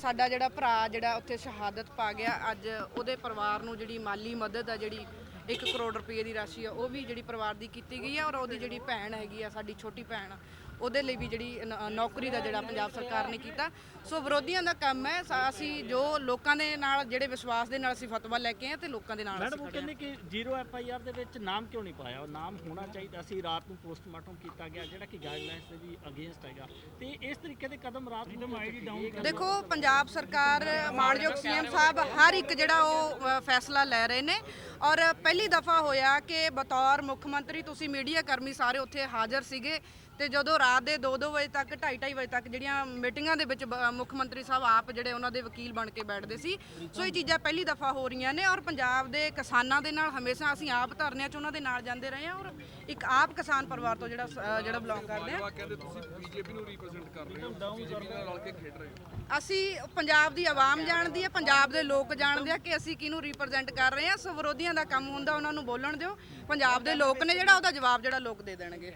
ਸਾਡਾ ਜਿਹੜਾ ਭਰਾ ਜਿਹੜਾ ਉੱਥੇ ਸ਼ਹਾਦਤ ਪਾ ਗਿਆ, ਅੱਜ ਉਹਦੇ ਪਰਿਵਾਰ ਨੂੰ ਜਿਹੜੀ ਮਾਲੀ ਮਦਦ ਆ, ਜਿਹੜੀ 1 ਕਰੋੜ ਰੁਪਏ ਦੀ ਰਾਸ਼ੀ ਆ, ਉਹ ਵੀ ਜਿਹੜੀ ਪਰਿਵਾਰ ਦੀ ਕੀਤੀ ਗਈ ਆ ਔਰ ਉਹਦੀ ਜਿਹੜੀ ਭੈਣ ਹੈਗੀ ਆ, ਸਾਡੀ ਛੋਟੀ ਭੈਣ ਉਹਦੇ ਲਈ ਵੀ ਜਿਹੜੀ ਨ- ਨੌਕਰੀ ਦਾ ਜਿਹੜਾ ਪੰਜਾਬ ਸਰਕਾਰ ਨੇ ਕੀਤਾ। ਸੋ ਵਿਰੋਧੀਆਂ ਦਾ ਕੰਮ ਹੈ ਸਾ- ਅਸੀਂ ਜੋ ਲੋਕਾਂ ਦੇ ਨਾਲ ਜਿਹੜੇ ਵਿਸ਼ਵਾਸ ਦੇ ਨਾਲ ਅਸੀਂ ਫਤਵਾ ਲੈ ਕੇ ਆਏ ਤੇ ਲੋਕਾਂ ਦੇ ਨਾਲ ਮੈਡਮ ਅਸੀਂ ਉਹ ਖੜੇ ਹਾਂ। ਕਹਿੰਦੇ ਕਿ ਜ਼ੀਰੋ ਐਫ ਆਈ ਆਰ ਦੇ ਵਿੱਚ ਨਾਮ ਕਿਉਂ ਨਹੀਂ ਪਾਇਆ? ਉਹ ਨਾਮ ਹੋਣਾ ਚਾਹੀਦਾ। ਸੀ ਰਾਤ ਨੂੰ ਪੋਸਟਮਾਰਟਮ ਕੀਤਾ ਗਿਆ ਜਿਹੜਾ ਕਿ ਗਾਈਡਲਾਈਨਸ ਦੇ ਵੀ ਅਗੇਂਸਟ ਹੈਗਾ। ਤੇ ਇਸ ਤਰੀਕੇ ਦੇ ਕਦਮ ਰਾਤ ਨੂੰ ਕਿਉਂ ਚੱਕੇ ਗਏ? ਇਹ ਗੱਲ- ਦੇਖੋ ਪੰਜਾਬ ਸਰਕਾਰ ਮਾਨਯੋਗ ਸੀਐਮ ਸਾਹਿਬ ਹਰ ਇੱਕ ਜਿਹੜਾ ਉਹ ਅ, ਫੈਸਲਾ ਲੈ ਰਹੇ ਨੇ। ਔਰ ਪਹਿਲੀ ਦਫਾ ਹੋਇਆ ਕਿ ਬਤੌਰ ਮੁੱਖ ਮੰਤਰੀ ਤੁਸੀਂ ਮੀਡੀਆ ਕਰਮੀ ਸਾਰੇ ਉੱਥੇ ਹਾਜ਼ਰ ਸੀਗੇ ਤੇ ਜਦੋਂ ਰਾਤ ਦੇ 2-2 ਵਜੇ ਤੱਕ 2:30 ਵਜੇ ਤੱਕ ਜਿਹੜੀਆਂ ਮੀਟਿੰਗਾਂ ਦੇ ਵਿੱਚ ਬ- ਮੁੱਖ ਮੰਤਰੀ ਸਾਹਿਬ ਆਪ ਜਿਹੜੇ ਉਹਨਾਂ ਦੇ ਵਕੀਲ ਬਣ ਕੇ ਬੈਠਦੇ ਸੀ ਸੋ ਇਹ ਚੀਜ਼ਾਂ ਪਹਿਲੀ ਦਫਾ ਹੋ ਰਹੀਆਂ ਨੇ ਔਰ ਪੰਜਾਬ ਦੇ ਕਿਸਾਨਾਂ ਦੇ ਨਾਲ ਹਮੇਸ਼ਾ ਅਸੀਂ ਆਪ ਧਰਨਿਆਂ 'ਚ ਉਹਨਾਂ ਦੇ ਨਾਲ ਜਾਂਦੇ ਰਹੇ ਹਾਂ ਔਰ ਇੱਕ ਆਪ ਕਿਸਾਨ ਪਰਿਵਾਰ ਤੋਂ ਜਿਹੜਾ ਅ, ਜਿਹੜਾ ਬਿਲੋਂਗ ਕਰਦੇ ਹਾਂ। ਕਹਿੰਦੇ ਤੁਸੀਂ ਬੀਜੇਪੀ ਨੂੰ ਰਿਪਰੈਜ਼ੈਂਟ ਕਰ ਰਹੇ ਹੋ ਬੀਜੇਪੀ ਨਾਲ ਰਲ ਕੇ ਖੇਡ ਰਹੇ ਹੋ। ਅਸੀਂ ਪੰਜਾਬ ਦੀ ਆਵਾਮ ਜਾਣਦੀ ਹੈ ਪੰਜਾਬ ਦੇ ਲੋਕ ਜਾਣਦੇ ਆ ਕਿ ਅਸੀਂ ਕਿਹਨੂੰ ਰਿਪਰੈਜ਼ੈਂਟ ਕਰ ਰਹੇ ਹਾਂ ਸੋ ਵਿਰੋਧੀਆਂ ਦਾ ਕੰਮ ਹੁੰਦਾ, ਉਹਨਾਂ ਨੂੰ ਬੋਲਣ ਦਿਓ। ਪੰਜਾਬ ਦੇ ਲੋਕ ਨੇ ਜਿਹੜਾ, ਉਹਦਾ ਜਵਾਬ ਜਿਹੜਾ ਲੋਕ ਦੇ ਦੇਣਗੇ।